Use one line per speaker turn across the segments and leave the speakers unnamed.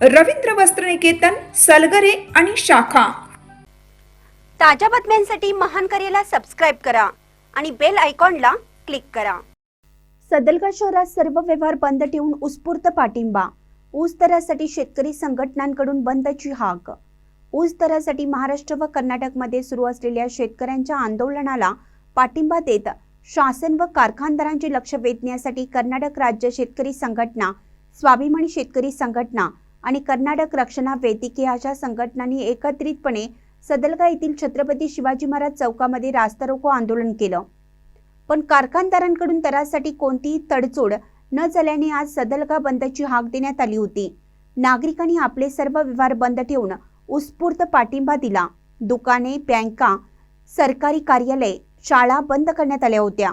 रवींद्र वस्त्रनिकेतन सलगरे आणि शाखा.
ताज्या बातम्यांसाठी महान करेला सबस्क्राईब करा आणि बेल आयकॉनला क्लिक करा. सदलगा शहरात सर्व व्यवहार बंद ठेवून उत्स्फूर्त पाठिंबा. ऊस दरासाठी शेतकरी संघटनांकडून बंदची हाक. ऊस दरासाठी महाराष्ट्र व कर्नाटकमध्ये सुरू असलेल्या शेतकऱ्यांच्या आंदोलनाला पाठिंबा देत शासन व कारखानदारांचे लक्ष वेधण्यासाठी कर्नाटक राज्य शेतकरी संघटना स्वाभिमानी शेतकरी संघटना आणि कर्नाटक रक्षणा वेदिके अशा संघटनांनी एकत्रितपणे सदलगा येथील छत्रपती शिवाजी महाराज चौकामध्ये रास्ता रोको आंदोलन केलं. पण कारखानदारांकडून दरासाठी कोणतीही तडजोड न झाल्याने आज सदलगा बंदची हाक देण्यात आली होती. नागरिकांनी आपले सर्व व्यवहार बंद ठेवून उत्स्फूर्त पाठिंबा दिला. दुकाने बँका सरकारी कार्यालय शाळा बंद करण्यात आल्या होत्या.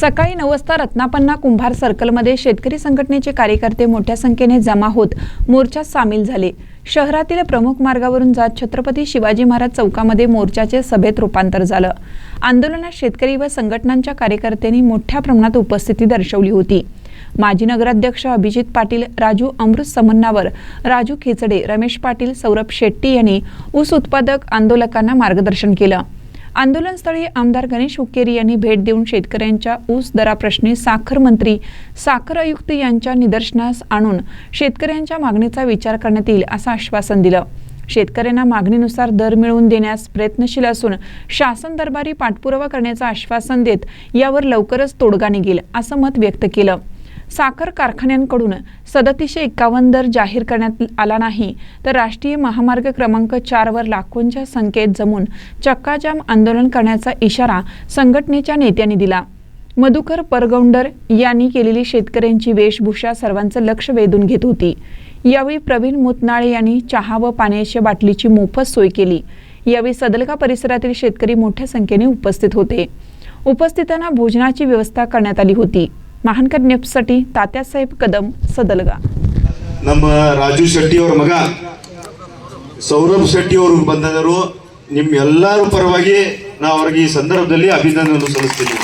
सकाळी नऊ वाजता रत्नापन्ना कुंभार सर्कलमध्ये शेतकरी संघटनेचे कार्यकर्ते मोठ्या संख्येने जमा होत मोर्चात सामील झाले. शहरातील प्रमुख मार्गावरून जात छत्रपती शिवाजी महाराज चौकामध्ये मोर्चाचे सभेत रूपांतर झालं. आंदोलनात शेतकरी व संघटनांच्या कार्यकर्त्यांनी मोठ्या प्रमाणात उपस्थिती दर्शवली होती. माजी नगराध्यक्ष अभिजित पाटील राजू अमृत समन्नावर राजू खेचडे रमेश पाटील सौरभ शेट्टी यांनी ऊस उत्पादक आंदोलकांना मार्गदर्शन केलं. आंदोलनस्थळी आमदार गणेश हुक्केरी यांनी भेट देऊन शेतकऱ्यांच्या ऊस दराप्रश्नी साखर मंत्री साखर आयुक्त यांच्या निदर्शनास आणून शेतकऱ्यांच्या मागणीचा विचार करण्यात येईल असं आश्वासन दिलं. शेतकऱ्यांना मागणीनुसार दर मिळवून देण्यास प्रयत्नशील असून शासन दरबारी पाठपुरावा करण्याचं आश्वासन देत यावर लवकरच तोडगा निघेल असं मत व्यक्त केलं. साखर कारखान्यांकडून सदतीसशे एकावन्न दर जाहीर करण्यात आला नाही तर राष्ट्रीय महामार्ग क्रमांक चारवर लाखोंच्या संख्येत जमून चक्काजाम आंदोलन करण्याचा इशारा संघटनेच्या नेत्यांनी दिला. मधुकर परगौंडर यांनी केलेली शेतकऱ्यांची वेशभूषा सर्वांचं लक्ष वेधून घेत होती. यावेळी प्रवीण मुतनाळे यांनी चहा व पाण्याच्या बाटलीची मोफत सोय केली. यावेळी सदलगा परिसरातील शेतकरी मोठ्या संख्येने उपस्थित होते. उपस्थितांना भोजनाची व्यवस्था करण्यात आली होती. ಮಹಾನ್ಕರ್ ನೆಪ್ಸಟಿ ತಾತ್ಯಾ ಸಾಹೇಬ್ ಕದಂ ಸದಲಗ.
ನಮ್ಮ ರಾಜು ಶೆಟ್ಟಿ ಅವರ ಮಗ, ಸೌರಭ್ ಶೆಟ್ಟಿ ಅವರು ಬಂದವರು. ನಿಮ್ ಎಲ್ಲರ ಪರವಾಗಿ ನಾವು ಅವ್ರಿಗೆ ಈ ಸಂದರ್ಭದಲ್ಲಿ ಅಭಿನಂದನೆ ಸಲ್ಲಿಸ್ತೀನಿ.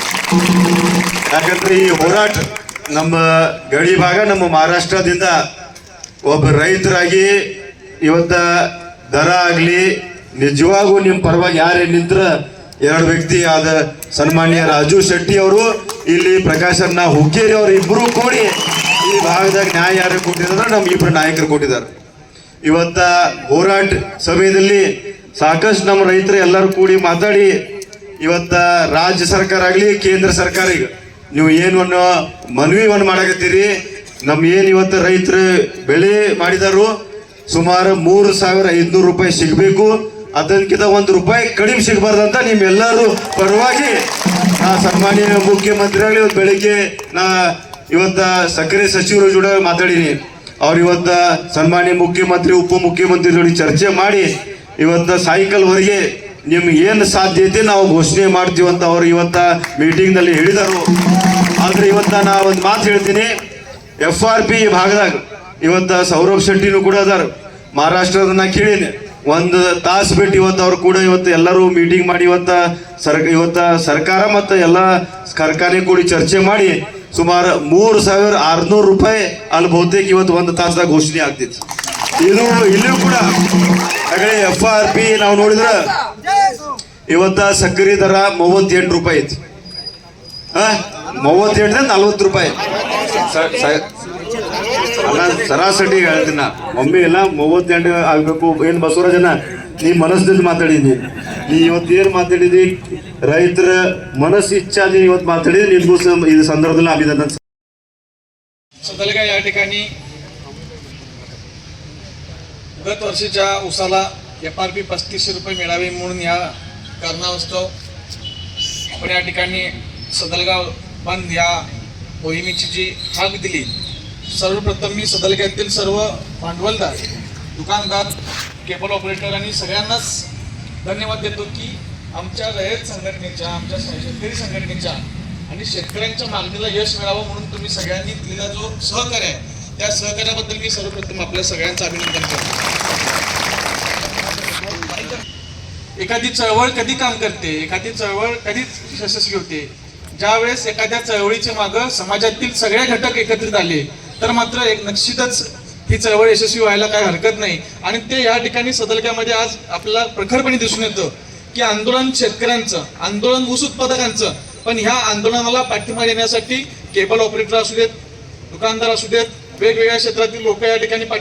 ಯಾಕಂದ್ರೆ ಈ ಹೋರಾಟ ನಮ್ಮ ಗಡಿ ಭಾಗ, ನಮ್ಮ ಮಹಾರಾಷ್ಟ್ರದಿಂದ ಒಬ್ಬ ರೈತರಾಗಿ ಇವತ್ತ ದರ ಆಗಲಿ, ನಿಜವಾಗೂ ನಿಮ್ಮ ಪರವಾಗಿ ಯಾರೇ ನಿಂತ್ರ ಎರಡು ವ್ಯಕ್ತಿ ಆದ ಸನ್ಮಾನ್ಯ ರಾಜು ಶೆಟ್ಟಿ ಅವರು ಇಲ್ಲಿ ಪ್ರಕಾಶನ್ನ ಹುಕ್ಕೇರಿ ಅವರು ಇಬ್ಬರು ಕೂಡಿ ಈ ಭಾಗದಾಗ ನ್ಯಾಯ ಯಾರು ಕೊಟ್ಟಿದ್ದಾರೆ ನಮ್ಗೆ ಇಬ್ಬರು ನಾಯಕರು ಕೊಟ್ಟಿದ್ದಾರೆ. ಇವತ್ತ ಹೋರಾಟ ಸಮಯದಲ್ಲಿ ಸಾಕಷ್ಟು ನಮ್ಮ ರೈತರು ಎಲ್ಲರೂ ಕೂಡಿ ಮಾತಾಡಿ, ಇವತ್ತ ರಾಜ್ಯ ಸರ್ಕಾರ ಆಗಲಿ, ಕೇಂದ್ರ ಸರ್ಕಾರ ಈಗ ನೀವು ಏನು ಅನ್ನೋ ಮನವಿ ಒಂದು ಮಾಡಕತ್ತೀರಿ. ನಮ್ಮ ಏನು ಇವತ್ತು ರೈತರು ಬೆಳೆ ಮಾಡಿದಾರು, ಸುಮಾರು ಮೂರು ಸಾವಿರ ಐದುನೂರು ರೂಪಾಯಿ ಸಿಗಬೇಕು. ಅದಕ್ಕಿಂತ ಒಂದು ರೂಪಾಯಿ ಕಡಿಮೆ ಸಿಗಬಾರ್ದಂತ ನಿಮ್ಮೆಲ್ಲರೂ ಪರವಾಗಿ ಸನ್ಮಾನ್ಯ ಮುಖ್ಯಮಂತ್ರಿಗಳು ಇವತ್ತು ಬೆಳಿಗ್ಗೆ ನಾ ಇವತ್ತ ಸಕ್ಕರೆ ಸಚಿವರ ಜೋಡ ಮಾತಾಡೀನಿ. ಅವ್ರು ಇವತ್ತ ಸನ್ಮಾನ್ಯ ಮುಖ್ಯಮಂತ್ರಿ ಉಪಮುಖ್ಯಮಂತ್ರಿ ಜೋಡಿ ಚರ್ಚೆ ಮಾಡಿ ಇವತ್ತ ಸಾಯಂಕಾಲವರೆಗೆ ನಿಮ್ಗೆ ಏನು ಸಾಧ್ಯತೆ ನಾವು ಘೋಷಣೆ ಮಾಡ್ತೀವಿ ಅಂತ ಅವ್ರು ಇವತ್ತ ಮೀಟಿಂಗ್ನಲ್ಲಿ ಹೇಳಿದರು. ಆದ್ರೆ ಇವತ್ತ ನಾ ಒಂದು ಮಾತು ಹೇಳ್ತೀನಿ. ಎಫ್ ಆರ್ ಪಿ ಭಾಗದಾಗ ಇವತ್ತ ಸೌರಭ್ ಶೆಟ್ಟಿನೂ ಕೂಡ ಅದಾರ. ಮಹಾರಾಷ್ಟ್ರದ ನಾ ಕೇಳೀನಿ. ಒಂದು ತಾಸು ಬಿಟ್ಟು ಇವತ್ತು ಅವ್ರು ಕೂಡ ಇವತ್ತು ಎಲ್ಲರೂ ಮೀಟಿಂಗ್ ಮಾಡಿ ಇವತ್ತು ಸರ್, ಇವತ್ತು ಸರ್ಕಾರ ಮತ್ತು ಎಲ್ಲ ಕಾರ್ಖಾನೆ ಕೂಡಿ ಚರ್ಚೆ ಮಾಡಿ ಸುಮಾರು ಮೂರು ಸಾವಿರ ಆರುನೂರು ರೂಪಾಯಿ ಅಲ್ಲಿ ಬಹುತೇಕ ಇವತ್ತು ಒಂದು ತಾಸದಾಗ ಘೋಷಣೆ ಆಗ್ತಿತ್ತು. ಇದು ಇಲ್ಲೂ ಕೂಡ ಹಾಗೆ ಎಫ್ ಆರ್ ಪಿ ನಾವು ನೋಡಿದ್ರೆ ಇವತ್ತು ಸಕ್ಕರೆ ದರ ಮೂವತ್ತೆಂಟು ರೂಪಾಯಿ ಐತಿ ಹಾಂ? ಮೂವತ್ತೆಂಟರಿಂದ ನಲ್ವತ್ತು ರೂಪಾಯಿ. ಸರಾಸರಿ ಹೇಳ್ತೀನಿ ನಾ ಒಮ್ಮೆ ಇಲ್ಲ ಮೂವತ್ತೆಂಟು ಆಗ್ಬೇಕು ಏನು ಬಸವರಾಜನ ನೀ ಮನಸ್ಸಿನಿಂದ ಮಾತಾಡಿದಿ ನೀ ಇವತ್ತು ಏನು ಮಾತಾಡಿದಿ ರೈತರ ಮನಸ್ಸು ಇಚ್ಛಾದಿ ಇವತ್ತು ಮಾತಾಡಿದಿ ನಿನ್ಗೂ ಸ- ಇದು ಸಂದರ್ಭದಲ್ಲಿ ಅಭಿನಂದನೆ
सदलगा या ठिकाणी गत वर्षीच्या उसाला एफ आर पी पस्तीसशे रुपये मिळावे म्हणून या कारणास्तव आपण या ठिकाणी सदलगाव बंद या मोहिमेची जी हाक दिली सर्वप्रथम मी सदलक्यातील सर्व भांडवलदार दुकानदार केबल ऑपरेटर आणि सगळ्यांनाच धन्यवाद देतो की आमच्या रयत संघटनेच्या आमच्या शेतकरी संघटनेच्या आणि शेतकऱ्यांच्या मागणीला यश मिळावं म्हणून तुम्ही सगळ्यांनी दिलेला जो सहकार्य आहे त्या सहकार्याबद्दल मी सर्वप्रथम आपल्या सगळ्यांचं अभिनंदन करतो. एखादी चळवळ कधी काम करते एखादी चळवळ कधीच यशस्वी होते ज्यावेळेस एखाद्या चळवळीच्या मागं समाजातील सगळे घटक एकत्रित आले तर मात्र एक निश्चितच ही चळवळ यशस्वी व्हायला काही हरकत नाही. आणि ते या ठिकाणी सदलक्यामध्ये आज आपल्याला प्रखरपणे दिसून येतं की आंदोलन शेतकऱ्यांचं आंदोलन ऊस उत्पादकांचं पण ह्या आंदोलनाला पाठिंबा देण्यासाठी केबल ऑपरेटर असू देत दुकानदार असू देत वेगवेगळ्या क्षेत्रातील लोक या ठिकाणी